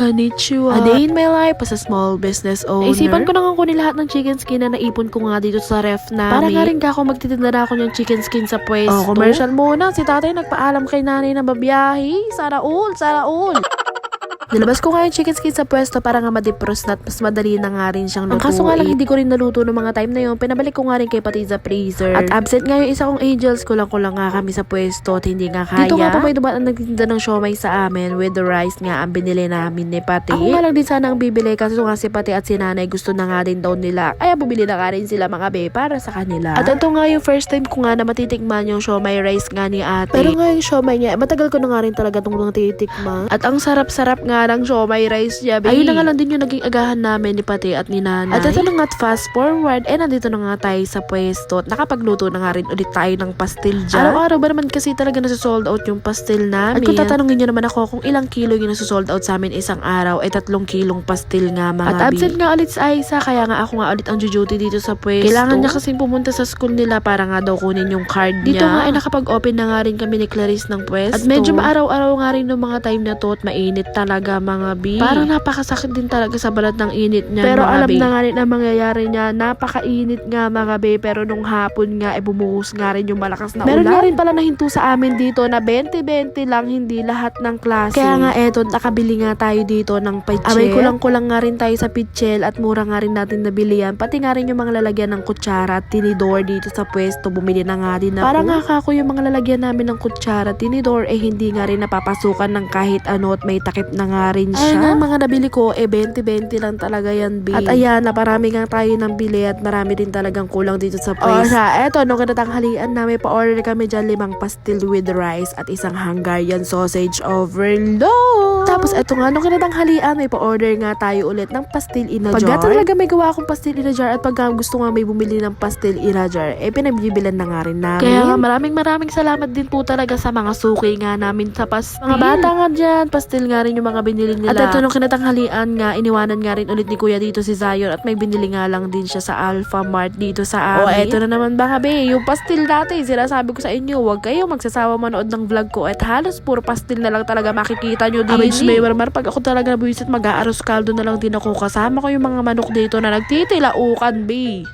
Konnichiwa. A day in my life as a small business owner. Isipan ko na nga kunin lahat ng chicken skin na naipon ko nga dito sa ref namin. Para nga rin ka ako magtitinda na ako ng chicken skin sa pwesto. Oh, commercial muna. Si tatay nagpaalam kay nanay na babiyahe. Sana all, sana all. Nilabas ko nga yung chicken skin sa pwesto para nga madipros na at mas madali na nga rin siyang lutuin. Ang kaso nga lang hindi ko rin naluto ng mga time na yun. Pinabalik ko nga rin kay pati sa freezer. At absent nga yung isa kong angels. Kulang-kulang nga kami sa pwesto at hindi nga kaya. Dito nga pa may dumaan ang nagtinda ng siomay sa amin with the rice nga ang binili namin ni Pati. Ako nga lang din sana ang bibili kasi nga si Pati at si Nanay gusto na nga din daw nila. Kaya bumili na nga rin sila mga be para sa kanila. At ito nga yung first time ko nga na matitikman yung siomay rice nga ni ate. Pero nga yung siomay niya, matagal ko na nga rin talaga itong natitikman. At ang sarap-sarap nga ng siomay rice niya. Be. Ayun na nga lang din yung naging agahan namin ni Pati at ni Nanay. At ito na nga fast forward, eh nandito na nga tayo sa pwesto nakapagluto na nga rin ulit tayo ng pastil dyan. Araw-araw ba naman kasi talaga nasa-sold out yung pastil namin. At kung tatanungin nyo naman ako kung ilang kilo yung nasa-sold out sa amin isang araw, ay tatlong kilong pastil nga mga At absent nga ulit sa Aisa, kaya nga ako nga ulit ang duty dito sa pwesto. Kailangan niya kasing pumunta sa school nila para nga daw kunin yung card niya. Dito nga ay nakapag-open na nga rin kami ni Clarice ng pwesto. At medyo maaraw-araw nga rin ng mga time na to at mainit talaga mga B. Parang napakasakit din talaga sa balat ng init niya Pero mga alam be. na nga rin ang mangyayari niya, napakainit nga mga be. Pero nung hapon nga, eh bumuhos nga rin yung malakas na Meron ulan. nga rin pala nahinto sa amin dito na 20-20 lang, hindi lahat ng klase. Kaya nga eto, nakabili nga tayo dito ng pichel. Abay, kulang-kulang nga rin tayo sa pichel at mura nga rin natin nabili yan. Pati nga rin yung mga lalagyan ng kutsara at tinidor dito sa pwesto. Bumili na nga din ako. Para nga kako yung mga lalagyan namin ng kutsara, tinidor, eh hindi nga rin napapasukan ng kahit ano at may takip na nga rin siya. Ayun nga, mga nabili ko, eh 20-20 lang talaga yan, B. At ayan, naparami nga tayo ng bili at marami din talagang kulang dito sa O pwesto. siya, eto, nung kinatanghalian namin, pa-order kami dyan limang pastil with rice at isang Hungarian sausage overload. Tapos eto nga, nung kinatanghalian, may pa-order nga tayo ulit ng pastil in a Pagka jar. talaga may gawa akong pastil in a jar at pagka gusto nga may bumili ng pastil in a jar, eh pinagbibilan na nga rin namin. Kaya nga maraming maraming salamat din po talaga sa mga suki nga namin sa pastil. Mga bata nga dyan, pastil nga rin yung mga binili nila. At eto, nung kinatanghalian nga, iniwanan nga rin ulit ni Kuya dito si Zion at may binili nga lang din siya sa Alpha Mart dito sa amin. O eto na naman baka be, yung pastil dati, sinasabi ko sa inyo, huwag kayo magsasawa manood ng vlog ko at halos puro pastil na lang talaga makikita nyo din. Abay, may marmar, pag ako talaga nabuwisit, mag-aaros kaldo na lang din ako. Kasama ko yung mga manok dito na nagtitilaukan, be.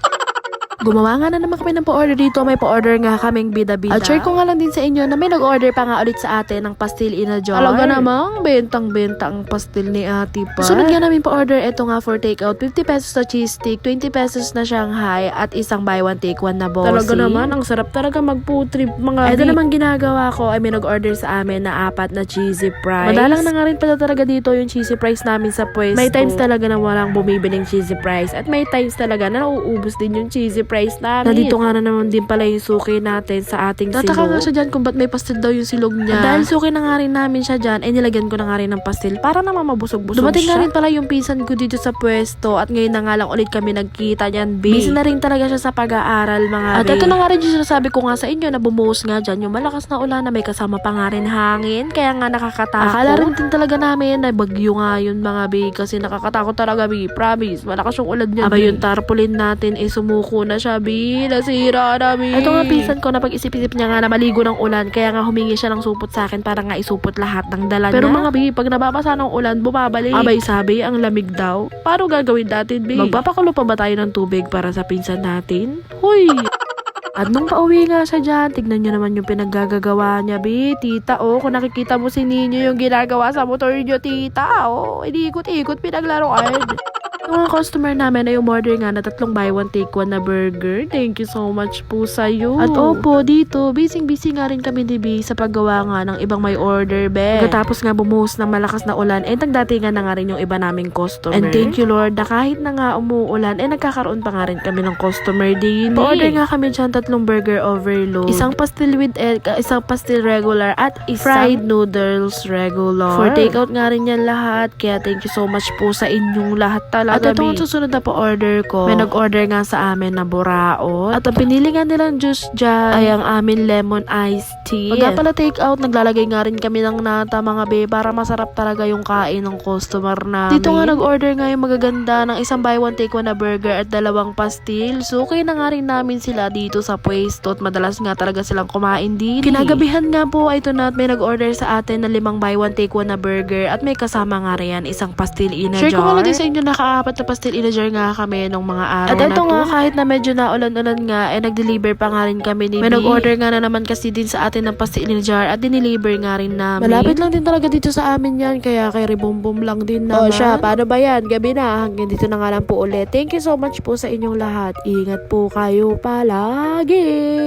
Gumawa nga na naman kami ng pa-order dito. May pa-order nga kaming bida-bida. At share ko nga lang din sa inyo na may nag-order pa nga ulit sa atin ng pastil in a jar. Talaga namang bentang-benta ang pastil ni ate pa. Sunod nga namin pa-order. Ito nga for takeout. 50 pesos na cheese stick, 20 pesos na Shanghai, at isang buy one take one na bossy. Talaga naman, ang sarap talaga mag-food trip mga Ito naman ginagawa ko ay may nag-order sa amin na apat na cheesy fries. Madalang na nga rin pala talaga dito yung cheesy fries namin sa pwesto. May times talaga na walang bumibiling cheesy fries at may times talaga na nauubos din yung cheesy fries namin. Nandito nga na naman din pala yung suki natin sa ating silog. Tataka nga siya dyan kung ba't may pastil daw yung silog niya. At dahil suki na nga rin namin siya dyan, eh nilagyan ko na nga rin ng pastil para naman mabusog-busog Dumating nga rin pala yung pinsan ko dito sa pwesto at ngayon na nga lang ulit kami nagkita niyan, B. Busy na rin talaga siya sa pag-aaral, mga At ito na nga rin yung sinasabi ko nga sa inyo na bumuhos nga dyan yung malakas na ulan na may kasama pa nga rin hangin. Kaya nga nakakatakot. Akala rin din talaga namin na bagyo nga yun mga B kasi nakakatakot talaga B. Promise, malakas yung ulan niya. Aba yung tarpaulin natin eh sumuko na siya B. Nasira na B. Ito nga pinsan ko na pag-isip-isip niya nga na maligo ng ulan kaya nga humingi siya ng supot sa akin para nga isupot lahat ng dala Pero mga B, pag nababasa ng ulan, bumabalik. Abay sabi, ang lamig daw. Paano gagawin natin B? Magpapakulo pa ba tayo ng tubig para sa pinsan natin? Huy! At nung pauwi nga siya dyan, tignan nyo naman yung pinaggagawa niya, bi. Tita, oh, kung nakikita mo si Ninyo yung ginagawa sa motor niyo, tita, oh, inikot-ikot pinaglaruan. Mga customer namin ay umorder nga na tatlong buy one take one na burger. Thank you so much po sa'yo. At opo, dito, busy-busy nga rin kami ni B sa paggawa nga ng ibang may order, be. Pagkatapos nga bumuhos ng malakas na ulan, eh nagdatingan na nga rin yung iba naming customer. And thank you Lord na kahit na nga umuulan, eh nagkakaroon pa nga rin kami ng customer din. Pa-order nga kami dyan tatlong burger overload. Isang pastil with egg, uh, isang pastil regular, at isang fried noodles regular. For takeout nga rin yan lahat, kaya thank you so much po sa inyong lahat talaga. At ito ang susunod na pa-order ko. May nag-order nga sa amin na buraot. At ang pinili nga nilang juice dyan ay ang amin lemon iced tea. Pag nga pala take out, naglalagay nga rin kami ng nata mga be para masarap talaga yung kain ng customer namin. Dito nga nag-order nga yung magaganda ng isang buy one take one na burger at dalawang pastil. So okay na nga rin namin sila dito sa pwesto at madalas nga talaga silang kumain din. Kinagabihan nga po ay ito na at may nag-order sa atin na limang buy one take one na burger at may kasama nga rin isang pastil in a Share jar. ko nga lang din sa inyo nakaapat na pastil in a jar nga kami nung mga araw At na ito to. nga, kahit na medyo naulan-ulan nga, eh nag-deliver pa nga rin kami ni May nag-order nga na naman kasi din sa atin ng pastil in a jar at dineliver nga rin namin. Malapit lang din talaga dito sa amin yan, kaya kay Ribumbum lang din naman. O siya, paano ba yan? Gabi na, hanggang dito na nga lang po ulit. Thank you so much po sa inyong lahat. Ingat po kayo palagi.